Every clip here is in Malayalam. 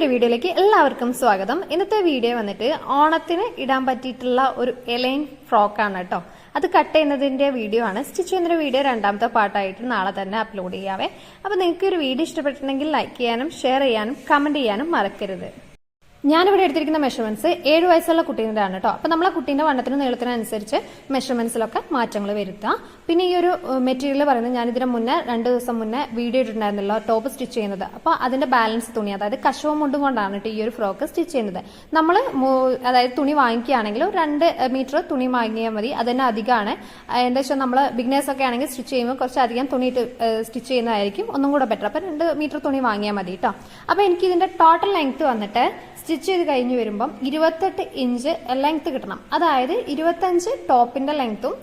പുതിയൊരു വീഡിയോയിലേക്ക് എല്ലാവർക്കും സ്വാഗതം. ഇന്നത്തെ വീഡിയോ വന്നിട്ട് ഓണത്തിന് ഇടാൻ പറ്റിയിട്ടുള്ള ഒരു എലൈൻ ഫ്രോക്കാണ് കേട്ടോ. അത് കട്ട് ചെയ്യുന്നതിന്റെ വീഡിയോ ആണ്. സ്റ്റിച്ച് ചെയ്യുന്നൊരു വീഡിയോ രണ്ടാമത്തെ പാട്ടായിട്ട് നാളെ തന്നെ അപ്ലോഡ് ചെയ്യാവേ. അപ്പൊ നിങ്ങൾക്ക് ഒരു വീഡിയോ ഇഷ്ടപ്പെട്ടിട്ടുണ്ടെങ്കിൽ ലൈക്ക് ചെയ്യാനും ഷെയർ ചെയ്യാനും കമന്റ് ചെയ്യാനും മറക്കരുത്. ഞാനിവിടെ എടുത്തിരിക്കുന്ന മെഷർമെന്റ്സ് ഏഴ് വയസ്സുള്ള കുട്ടീന്റെ ആണ് കേട്ടോ അപ്പൊ നമ്മളെ കുട്ടീന്റെ വണ്ണത്തിനും നീളത്തിനും അനുസരിച്ച് മെഷർമെന്റ്സിലൊക്കെ മാറ്റങ്ങൾ വരുത്താം. പിന്നെ ഈ ഒരു മെറ്റീരിയൽ പറയുന്നത് ഞാൻ ഇതിന് മുന്നേ രണ്ട് ദിവസം മുന്നേ വീഡിയോ ഇട്ടിട്ടുണ്ടായിരുന്നല്ലോ ടോപ്പ് സ്റ്റിച്ച് ചെയ്യുന്നത്. അപ്പോൾ അതിന്റെ ബാലൻസ് തുണി അതായത് കശവും മുണ്ടും കൊണ്ടാണ് കേട്ടോ ഈ ഒരു ഫ്രോക്ക് സ്റ്റിച്ച് ചെയ്യുന്നത്. നമ്മൾ അതായത് തുണി വാങ്ങിക്കുകയാണെങ്കിൽ രണ്ട് മീറ്റർ തുണി വാങ്ങിയാൽ മതി. അതന്നെ അധികമാണ്. എന്താ വെച്ചാൽ നമ്മൾ ബിഗ്നേഴ്സ് ഒക്കെ ആണെങ്കിൽ സ്റ്റിച്ച് ചെയ്യുമ്പോൾ കുറച്ച് അധികം തുണി സ്റ്റിച്ച് ചെയ്യുന്നതായിരിക്കും. ഒന്നും കൂടെ ബെറ്റർ അപ്പം രണ്ട് മീറ്റർ തുണി വാങ്ങിയാൽ മതി കേട്ടോ അപ്പോൾ എനിക്ക് ഇതിന്റെ ടോട്ടൽ ലെങ്ത് വന്നിട്ട് സ്റ്റിച്ച് ചെയ്ത് കഴിഞ്ഞ് വരുമ്പം ഇരുപത്തെട്ട് ഇഞ്ച് ലെങ്ത് കിട്ടണം. അതായത് ഇരുപത്തഞ്ച് ടോപ്പിന്റെ ലെങ്ത്തും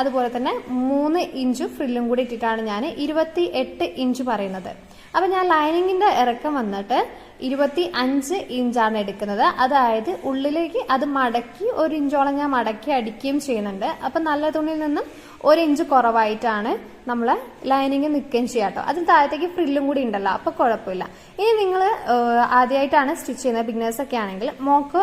അതുപോലെ തന്നെ മൂന്ന് ഇഞ്ച് ഫ്രില്ലും കൂടി ഇട്ടിട്ടാണ് ഞാൻ ഇരുപത്തി എട്ട് ഇഞ്ച് പറയുന്നത്. അപ്പൊ ഞാൻ ലൈനിങ്ങിന്റെ ഇറക്കം വന്നിട്ട് ഇരുപത്തി അഞ്ച് ഇഞ്ചാണ് എടുക്കുന്നത്. അതായത് ഉള്ളിലേക്ക് അത് മടക്കി ഒരു ഇഞ്ചോളം ഞാൻ മടക്കി അടിക്കുകയും ചെയ്യുന്നുണ്ട്. അപ്പൊ നല്ല തുണിയിൽ നിന്നും ഒരു ഇഞ്ച് കുറവായിട്ടാണ് നമ്മൾ ലൈനിങ് നിൽക്കുകയും ചെയ്യാം കേട്ടോ. അതിന് താഴത്തേക്ക് ഫ്രില്ലും കൂടി ഉണ്ടല്ലോ അപ്പൊ കുഴപ്പമില്ല. ഇനി നിങ്ങൾ ആദ്യമായിട്ടാണ് സ്റ്റിച്ച് ചെയ്യുന്നത് ബിഗ്നേഴ്സ് ഒക്കെ ആണെങ്കിൽ മോക്ക്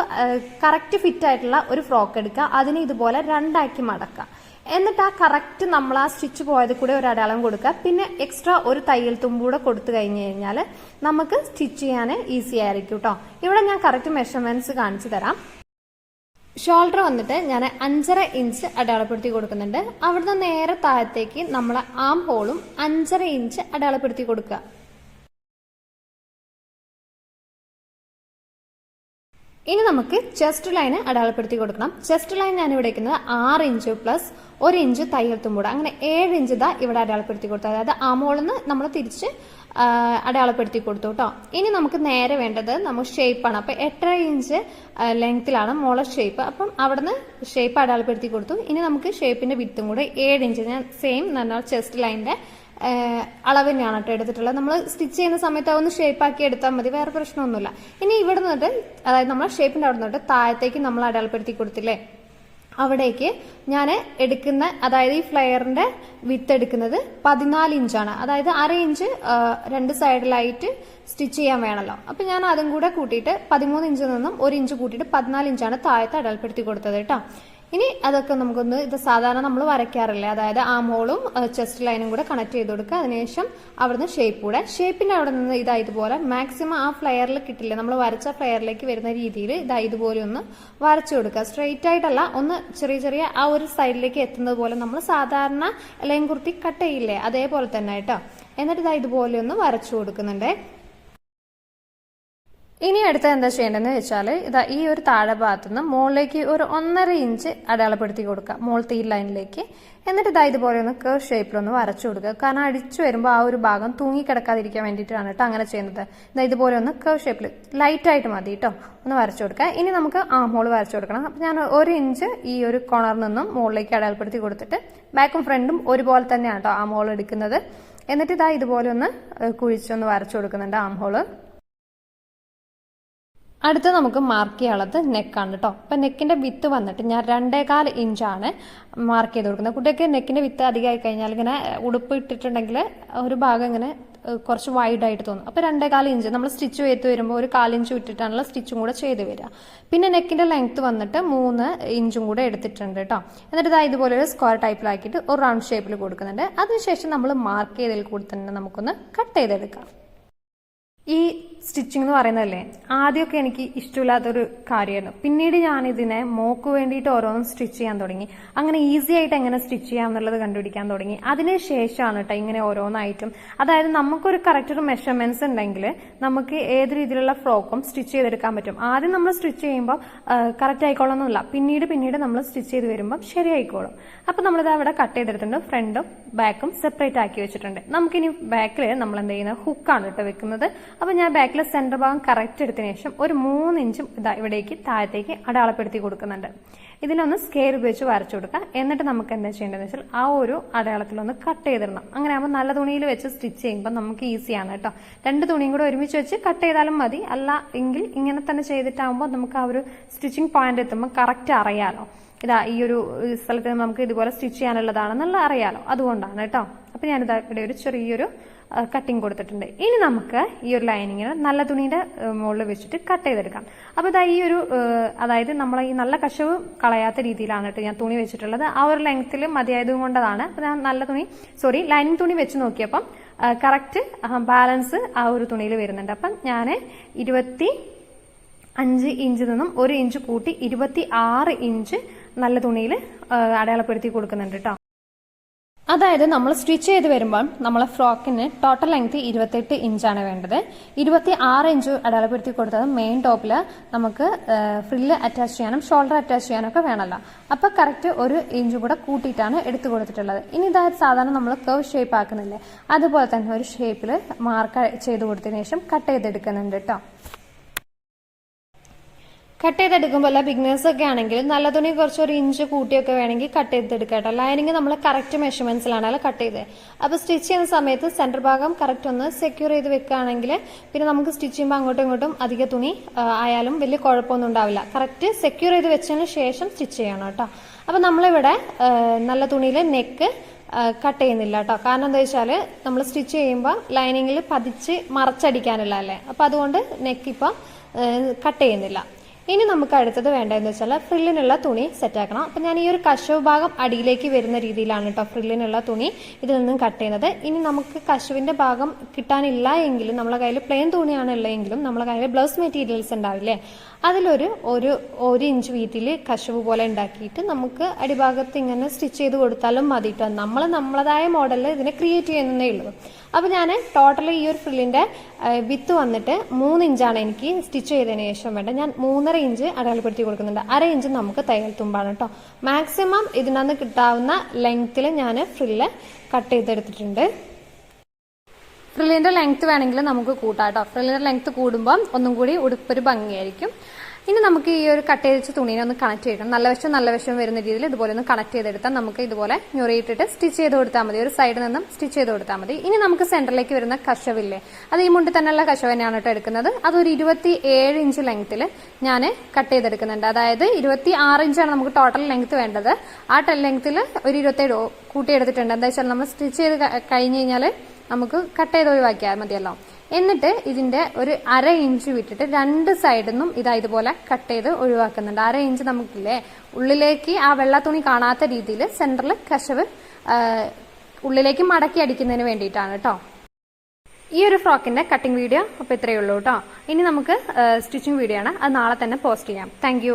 കറക്റ്റ് ഫിറ്റ് ആയിട്ടുള്ള ഒരു ഫ്രോക്ക് എടുക്കുക. അതിന് ഇതുപോലെ രണ്ടാക്കി മടക്കുക. എന്നിട്ട് ആ കറക്റ്റ് നമ്മൾ ആ സ്റ്റിച്ച് പോയത് കൂടെ ഒരു അടയാളം കൊടുക്കുക. പിന്നെ എക്സ്ട്രാ ഒരു തയ്യൽ തുമ്പൂടെ കൊടുത്തു കഴിഞ്ഞു കഴിഞ്ഞാൽ നമുക്ക് സ്റ്റിച്ച് ചെയ്യാൻ ഈസി ആയിരിക്കും കേട്ടോ ഇവിടെ ഞാൻ കറക്റ്റ് മെഷർമെന്റ്സ് കാണിച്ചു തരാം. ഷോൾഡർ വന്നിട്ട് ഞാൻ അഞ്ചര ഇഞ്ച് അടയാളപ്പെടുത്തി കൊടുക്കുന്നുണ്ട്. അവിടുന്ന് നേരെ താഴത്തേക്ക് നമ്മൾ ആം ഹോളും അഞ്ചര ഇഞ്ച് അടയാളപ്പെടുത്തി കൊടുക്കുക. ഇനി നമുക്ക് ചെസ്റ്റ് ലൈന് അടയാളപ്പെടുത്തി കൊടുക്കണം. ചെസ്റ്റ് ലൈൻ ഞാൻ ഇവിടെ വയ്ക്കുന്നത് ആറ് ഇഞ്ച് പ്ലസ് ഒരു ഇഞ്ച് തയ്യൽ കൂടെ. അങ്ങനെ ഏഴ് ഇഞ്ച് ഇതാ ഇവിടെ അടയാളപ്പെടുത്തി കൊടുത്തു അതായത് ആമോളിന്ന് നമ്മൾ തിരിച്ച് അടയാളപ്പെടുത്തി കൊടുത്തു കേട്ടോ ഇനി നമുക്ക് നേരെ വേണ്ടത് നമ്മൾ ഷേപ്പാണ് അപ്പൊ എട്ടര ഇഞ്ച് ലെങ്ത്തിലാണ് മോളെ ഷേപ്പ് അപ്പം അവിടുന്ന് ഷേപ്പ് അടയാളപ്പെടുത്തി കൊടുത്തു. ഇനി നമുക്ക് ഷേപ്പിന്റെ വിത്തും കൂടെ ഏഴ് ഇഞ്ച് ഞാൻ സെയിം എന്നാൽ ചെസ്റ്റ് ലൈനിന്റെ അളവ് കേട്ടോ എടുത്തിട്ടുള്ളത്. നമ്മൾ സ്റ്റിച്ച് ചെയ്യുന്ന സമയത്ത് അതൊന്ന് ഷേപ്പാക്കി എടുത്താൽ മതി. വേറെ പ്രശ്നമൊന്നുമില്ല. ഇനി ഇവിടെ നിന്നിട്ട് അതായത് നമ്മൾ ഷേപ്പിന്റെ അവിടെ നിന്നിട്ട് താഴത്തേക്ക് നമ്മൾ അടയാളപ്പെടുത്തി കൊടുത്തില്ലേ? അവിടേക്ക് ഞാൻ എടുക്കുന്ന അതായത് ഈ ഫ്ലെയറിന്റെ വിത്ത് എടുക്കുന്നത് പതിനാല് ഇഞ്ചാണ്. അതായത് അര ഇഞ്ച് രണ്ട് സൈഡിലായിട്ട് സ്റ്റിച്ച് ചെയ്യാൻ വേണമല്ലോ അപ്പൊ ഞാൻ അതും കൂടെ കൂട്ടിയിട്ട് പതിമൂന്ന് ഇഞ്ചിൽ നിന്നും ഒരു ഇഞ്ച് കൂട്ടിയിട്ട് പതിനാല് ഇഞ്ചാണ് താഴത്തെ അടയാളപ്പെടുത്തി കൊടുത്തത് കേട്ടോ. ഇനി അതൊക്കെ നമുക്കൊന്ന് ഇത് സാധാരണ നമ്മൾ വരയ്ക്കാറില്ലേ? അതായത് ആ മോളും ചെസ്റ്റ് ലൈനും കൂടെ കണക്ട് ചെയ്ത് കൊടുക്കുക. അതിനുശേഷം അവിടുന്ന് ഷേപ്പ് കൂടെ ഷേപ്പിന്റെ അവിടെ നിന്ന് ഇതാ ഇതുപോലെ മാക്സിമം ആ ഫ്ലെയറിൽ കിട്ടില്ല? നമ്മൾ വരച്ച ഫ്ലെയറിലേക്ക് വരുന്ന രീതിയിൽ ഇതാ ഇതുപോലെ ഒന്ന് വരച്ചു കൊടുക്കുക. സ്ട്രെയിറ്റ് ആയിട്ടല്ല ഒന്ന് ചെറിയ ചെറിയ ആ ഒരു സൈഡിലേക്ക് എത്തുന്നത് പോലെ നമ്മൾ സാധാരണ ലൈൻ കുർത്തി കട്ട് ചെയ്യില്ലേ? അതേപോലെ തന്നെ കേട്ടോ. എന്നിട്ട് ഇതാ ഇതുപോലെ ഒന്ന് വരച്ചു കൊടുക്കുന്നുണ്ടേ. ഇനി അടുത്ത എന്താ ചെയ്യേണ്ടതെന്ന് വെച്ചാൽ ഇതാ ഈ ഒരു താഴെ ഭാഗത്തു നിന്ന് മുകളിലേക്ക് ഒരു ഒന്നര ഇഞ്ച് അടയാളപ്പെടുത്തി കൊടുക്കുക. മോൾ ഈ ലൈനിലേക്ക് എന്നിട്ട് ഇതാ ഇതുപോലെ ഒന്ന് കേർ ഷേപ്പിലൊന്ന് വരച്ചു കൊടുക്കുക. കാരണം അടിച്ചു വരുമ്പോൾ ആ ഒരു ഭാഗം തൂങ്ങിക്കിടക്കാതിരിക്കാൻ വേണ്ടിയിട്ടാണ് കേട്ടോ അങ്ങനെ ചെയ്യുന്നത്. ഇതാ ഇതുപോലെ ഒന്ന് കേർ ഷേപ്പിൽ ലൈറ്റ് ആയിട്ട് മതി കേട്ടോ ഒന്ന് വരച്ചു കൊടുക്കുക. ഇനി നമുക്ക് ആ ഹോൾ വരച്ചു കൊടുക്കണം. അപ്പം ഞാൻ ഒരു ഇഞ്ച് ഈ ഒരു കോണറിൽ നിന്നും മുകളിലേക്ക് അടയാളപ്പെടുത്തി കൊടുത്തിട്ട് ബാക്കും ഫ്രണ്ടും ഒരുപോലെ തന്നെയാണ് കേട്ടോ ആ മോൾ എടുക്കുന്നത്. എന്നിട്ട് ഇതാ ഇതുപോലെ ഒന്ന് കുഴിച്ചൊന്ന് വരച്ചു കൊടുക്കുന്നുണ്ട് ആം ഹോൾ അടുത്ത നമുക്ക് മാർക്ക് ചെയ്യാനുള്ളത് നെക്കാണ് കേട്ടോ അപ്പം നെക്കിന്റെ വിത്ത് വന്നിട്ട് ഞാൻ രണ്ടേകാൽ ഇഞ്ചാണ് മാർക്ക് ചെയ്ത് കൊടുക്കുന്നത്. കുട്ടിയൊക്കെ നെക്കിന്റെ വിത്ത് അധികമായി കഴിഞ്ഞാൽ ഇങ്ങനെ ഉടുപ്പ് ഇട്ടിട്ടുണ്ടെങ്കിൽ ഒരു ഭാഗം ഇങ്ങനെ കുറച്ച് വൈഡ് ആയിട്ട് തോന്നും. അപ്പോൾ രണ്ടേകാൽ ഇഞ്ച് നമ്മൾ സ്റ്റിച്ച് ചെയ്ത് വരുമ്പോൾ ഒരു കാലിഞ്ച് വിട്ടിട്ടാണല്ലോ സ്റ്റിച്ചും കൂടെ ചെയ്ത് വരിക. പിന്നെ നെക്കിന്റെ ലെങ്ത്ത് വന്നിട്ട് മൂന്ന് ഇഞ്ചും കൂടെ എടുത്തിട്ടുണ്ട് കേട്ടോ എന്നിട്ട് ഇതാ ഇതുപോലെ ഒരു സ്ക്വയർ ടൈപ്പിലാക്കിയിട്ട് ഒരു റൗണ്ട് ഷേപ്പിൽ കൊടുക്കുന്നുണ്ട്. അതിനുശേഷം നമ്മൾ മാർക്ക് ചെയ്തതിൽ കൂടി തന്നെ നമുക്കൊന്ന് കട്ട് ചെയ്തെടുക്കാം. ഈ സ്റ്റിച്ചിങ് എന്ന് പറയുന്നതല്ലേ? ആദ്യമൊക്കെ എനിക്ക് ഇഷ്ടമില്ലാത്തൊരു കാര്യമായിരുന്നു. പിന്നീട് ഞാൻ ഇതിനെ മോക്ക് വേണ്ടിയിട്ട് ഓരോന്നും സ്റ്റിച്ച് ചെയ്യാൻ തുടങ്ങി. അങ്ങനെ ഈസി ആയിട്ട് എങ്ങനെ സ്റ്റിച്ച് ചെയ്യാം എന്നുള്ളത് കണ്ടുപിടിക്കാൻ തുടങ്ങി. അതിന് ശേഷമാണ് കേട്ടോ ഇങ്ങനെ ഓരോന്നായിട്ടും. അതായത് നമുക്കൊരു കറക്റ്റ് ഒരു മെഷർമെന്റ്സ് ഉണ്ടെങ്കിൽ നമുക്ക് ഏത് രീതിയിലുള്ള ഫ്രോക്കും സ്റ്റിച്ച് ചെയ്തെടുക്കാൻ പറ്റും. ആദ്യം നമ്മൾ സ്റ്റിച്ച് ചെയ്യുമ്പോൾ കറക്റ്റ് ആയിക്കോളണമെന്നില്ല പിന്നീട് പിന്നീട് നമ്മൾ സ്റ്റിച്ച് ചെയ്ത് വരുമ്പോൾ ശരിയായിക്കോളും. അപ്പൊ നമ്മളിത് അവിടെ കട്ട് ചെയ്തെടുത്തിട്ടുണ്ട്. ഫ്രണ്ടും ബാക്കും സെപ്പറേറ്റ് ആക്കി വെച്ചിട്ടുണ്ട്. നമുക്കിനി ബാക്കിൽ നമ്മൾ എന്ത് ചെയ്യുന്നത്? ഹുക്കാണ് കേട്ടോ വെക്കുന്നത്. അപ്പൊ ഞാൻ ബാക്കിലെ സെന്റർ ഭാഗം കറക്റ്റ് എടുത്തതിന് ശേഷം ഒരു മൂന്ന് ഇഞ്ചും ഇതാ ഇവിടേക്ക് താഴത്തേക്ക് അടയാളപ്പെടുത്തി കൊടുക്കുന്നുണ്ട്. ഇതിനൊന്ന് സ്കെയർ ഉപയോഗിച്ച് വരച്ചു കൊടുക്കാം. എന്നിട്ട് നമുക്ക് എന്താ ചെയ്യേണ്ടതെന്ന് വെച്ചാൽ ആ ഒരു അടയാളത്തിലൊന്ന് കട്ട് ചെയ്തിടണം. അങ്ങനെ ആകുമ്പോൾ നല്ല തുണിയിൽ വെച്ച് സ്റ്റിച്ച് ചെയ്യുമ്പോൾ നമുക്ക് ഈസിയാണ് കേട്ടോ. രണ്ട് തുണിയും കൂടെ ഒരുമിച്ച് വെച്ച് കട്ട് ചെയ്താലും മതി. അല്ല എങ്കിൽ ഇങ്ങനെ തന്നെ ചെയ്തിട്ടാകുമ്പോൾ നമുക്ക് ആ ഒരു സ്റ്റിച്ചിങ് പോയിന്റ് എത്തുമ്പോൾ കറക്റ്റ് അറിയാലോ. ഇതാ ഈ ഒരു സ്ഥലത്ത് നമുക്ക് ഇതുപോലെ സ്റ്റിച്ച് ചെയ്യാനുള്ളതാണെന്നുള്ള അറിയാലോ. അതുകൊണ്ടാണ് കേട്ടോ. അപ്പൊ ഇതാ ഇവിടെ ഒരു ചെറിയൊരു കട്ടിങ് കൊടുത്തിട്ടുണ്ട്. ഇനി നമുക്ക് ഈ ഒരു ലൈനിങ്ങിന് നല്ല തുണിയുടെ മുകളിൽ വെച്ചിട്ട് കട്ട് ചെയ്തെടുക്കാം. അപ്പോൾ ഇതാ ഈ ഒരു അതായത് നമ്മൾ ഈ നല്ല കശവ് കളയാത്ത രീതിയിലാണ് കേട്ടോ ഞാൻ തുണി വെച്ചിട്ടുള്ളത്. ആ ഒരു ലെങ്ത്തിൽ മതിയായത് കൊണ്ടതാണ്. ഞാൻ നല്ല തുണി സോറി ലൈനിങ് തുണി വെച്ച് നോക്കിയപ്പം കറക്റ്റ് ബാലൻസ് ആ ഒരു തുണിയിൽ വരുന്നുണ്ട്. അപ്പം ഞാൻ ഇരുപത്തി അഞ്ച് ഇഞ്ചിൽ നിന്നും ഒരു ഇഞ്ച് കൂട്ടി ഇരുപത്തി ആറ് ഇഞ്ച് നല്ല തുണിയിൽ അടയാളപ്പെടുത്തി കൊടുക്കുന്നുണ്ട് കേട്ടോ അതായത് നമ്മൾ സ്റ്റിച്ച് ചെയ്ത് വരുമ്പോൾ നമ്മളെ ഫ്രോക്കിന് ടോട്ടൽ ലെങ്ത് ഇരുപത്തെട്ട് ഇഞ്ചാണ് വേണ്ടത്. ഇരുപത്തി ആറ് ഇഞ്ച് അടയാളപ്പെടുത്തി കൊടുത്തത് മെയിൻ ടോപ്പിൽ നമുക്ക് ഫ്രില്ല് അറ്റാച്ച് ചെയ്യാനും ഷോൾഡർ അറ്റാച്ച് ചെയ്യാനും ഒക്കെ വേണമല്ലോ. അപ്പൊ കറക്റ്റ് ഒരു ഇഞ്ച് കൂടെ കൂട്ടിയിട്ടാണ് എടുത്തു കൊടുത്തിട്ടുള്ളത്. ഇനി ഇതായത് സാധാരണ നമ്മൾ കർവ് ഷേപ്പ് ആക്കുന്നില്ലേ അതുപോലെ തന്നെ ഒരു ഷേപ്പിൽ മാർക്ക് ചെയ്ത് കൊടുത്തതിന് ശേഷം കട്ട് ചെയ്തെടുക്കുന്നുണ്ട് കേട്ടോ കട്ട് ചെയ്തെടുക്കുമ്പോൾ അല്ല ബിഗ്നേഴ്സ് ഒക്കെ ആണെങ്കിലും നല്ല തുണി കുറച്ച് ഒരു ഇഞ്ച് കൂട്ടിയൊക്കെ വേണമെങ്കിൽ കട്ട് ചെയ്തെടുക്കാം കേട്ടോ ലൈനിങ് നമ്മൾ കറക്റ്റ് മെഷർമെന്റ്സിലാണ് കട്ട് ചെയ്തത് അപ്പോൾ സ്റ്റിച്ച് ചെയ്യുന്ന സമയത്ത് സെന്റർ ഭാഗം കറക്റ്റ് ഒന്ന് സെക്യൂർ ചെയ്ത് വെക്കുകയാണെങ്കിൽ പിന്നെ നമുക്ക് സ്റ്റിച്ച് ചെയ്യുമ്പോൾ അങ്ങോട്ടും ഇങ്ങോട്ടും അധിക തുണി ആയാലും വലിയ കുഴപ്പമൊന്നും ഉണ്ടാവില്ല. കറക്റ്റ് സെക്യൂർ ചെയ്ത് വെച്ചതിന് ശേഷം സ്റ്റിച്ച് ചെയ്യണം കേട്ടോ. അപ്പോൾ നമ്മളിവിടെ നല്ല തുണിയിൽ നെക്ക് കട്ട് ചെയ്യുന്നില്ല കേട്ടോ. കാരണം എന്താ വെച്ചാൽ നമ്മൾ സ്റ്റിച്ച് ചെയ്യുമ്പോൾ ലൈനിങ്ങിൽ പതിച്ച് മറച്ചടിക്കാനുള്ള അല്ലേ? അപ്പോൾ അതുകൊണ്ട് നെക്ക് ഇപ്പം കട്ട് ചെയ്യുന്നില്ല. ഇനി നമുക്ക് അടുത്തത് വേണ്ടതെന്ന് വെച്ചാൽ ഫ്രില്ലിനുള്ള തുണി സെറ്റ് ആക്കണം. അപ്പം ഞാൻ ഈ ഒരു കശവ് ഭാഗം അടിയിലേക്ക് വരുന്ന രീതിയിലാണ് കേട്ടോ ഫ്രില്ലിനുള്ള തുണി ഇതിൽ നിന്നും കട്ട് ചെയ്യുന്നത്. ഇനി നമുക്ക് കശുവിന്റെ ഭാഗം കിട്ടാനില്ല എങ്കിലും നമ്മളെ കയ്യിൽ പ്ലെയിൻ തുണിയാണ് ഉള്ളതെങ്കിലും നമ്മളെ കയ്യിൽ ബ്ലൗസ് മെറ്റീരിയൽസ് ഉണ്ടാവില്ലേ അതിലൊരു ഒരു ഒരു ഇഞ്ച് വീതിയിൽ കശവ് പോലെ ഉണ്ടാക്കിയിട്ട് നമുക്ക് അടിഭാഗത്ത് ഇങ്ങനെ സ്റ്റിച്ച് ചെയ്ത് കൊടുത്താലും മതി കേട്ടോ നമ്മൾ നമ്മളതായ മോഡലിൽ ഇതിനെ ക്രിയേറ്റ് ചെയ്യുന്നതേ ഉള്ളൂ. അപ്പോൾ ഞാൻ ടോട്ടൽ ഈ ഒരു ഫ്രില്ലിന്റെ വിത്ത് വന്നിട്ട് മൂന്ന് ഇഞ്ചാണ് എനിക്ക് സ്റ്റിച്ച് ചെയ്തതിന് ശേഷം വേണ്ട ഞാൻ മൂന്നര ഇഞ്ച് അടയാളപ്പെടുത്തി കൊടുക്കുന്നുണ്ട്. അര ഇഞ്ച് നമുക്ക് തയ്യൽ തുമ്പാണ് കേട്ടോ മാക്സിമം ഇതിനകത്ത് കിട്ടാവുന്ന ലെങ്ത്തിൽ ഞാൻ ഫ്രില്ല് കട്ട് ചെയ്തെടുത്തിട്ടുണ്ട്. ഫ്രില്ലിന്റെ ലെങ്ത് വേണമെങ്കിൽ നമുക്ക് കൂട്ടാം കേട്ടോ ഫ്രില്ലിന്റെ ലെങ്ത് കൂടുമ്പോൾ ഒന്നും കൂടി ഉടുപ്പൊരു ഭംഗിയായിരിക്കും. ഇനി നമുക്ക് ഈ ഒരു കട്ട് ചെയ്ത് തുണീനെ ഒന്ന് കണക്ട് ചെയ്യണം. നല്ല വശം നല്ല വശം വരുന്ന രീതിയിൽ ഇതുപോലെ ഒന്ന് കണക്ട് ചെയ്തെടുത്താൽ നമുക്ക് ഇതുപോലെ ഞൊറിയിട്ടിട്ട് സ്റ്റിച്ച് ചെയ്ത് കൊടുത്താൽ മതി. ഒരു സൈഡിൽ നിന്നും സ്റ്റിച്ച് ചെയ്ത് കൊടുത്താൽ മതി. ഇനി നമുക്ക് സെന്ററിലേക്ക് വരുന്ന കശവില്ലേ അത് ഈ മുണ്ടിൽ തന്നെയുള്ള കശവ് തന്നെയാണ് കേട്ടോ എടുക്കുന്നത്. അതൊരു ഇരുപത്തി ഏഴ് ഇഞ്ച് ലെങ്ത്തിൽ ഞാൻ കട്ട് ചെയ്തെടുക്കുന്നുണ്ട്. അതായത് ഇരുപത്തി ആറ് ഇഞ്ചാണ് നമുക്ക് ടോട്ടൽ ലെങ്ത് വേണ്ടത്. ആ ലെങ്ത്തിൽ ഒരു ഇരുപത്തേഴ് കൂട്ടിയെടുത്തിട്ടുണ്ട് എന്താ വെച്ചാൽ നമ്മൾ സ്റ്റിച്ച് ചെയ്ത് കഴിഞ്ഞ് കഴിഞ്ഞാൽ നമുക്ക് കട്ട് ചെയ്ത് ഒഴിവാക്കിയാൽ മതിയല്ലോ. എന്നിട്ട് ഇതിന്റെ ഒരു അര ഇഞ്ച് വിട്ടിട്ട് രണ്ട് സൈഡിൽ നിന്നും ഇതാ ഇതുപോലെ കട്ട് ചെയ്ത് ഒഴിവാക്കുന്നുണ്ട്. അര ഇഞ്ച് നമുക്കില്ലേ ഉള്ളിലേക്ക് ആ വെള്ള തുണി കാണാത്ത രീതിയിൽ സെന്ററിൽ കശവ് ഉള്ളിലേക്ക് മടക്കി അടിക്കുന്നതിന് വേണ്ടിയിട്ടാണ് കേട്ടോ ഈ ഒരു ഫ്രോക്കിന്റെ കട്ടിംഗ് വീഡിയോ അപ്പോൾ ഇത്രയേ ഉള്ളൂ കേട്ടോ ഇനി നമുക്ക് സ്റ്റിച്ചിങ് വീഡിയോ ആണ്. അത് നാളെ തന്നെ പോസ്റ്റ് ചെയ്യാം. താങ്ക്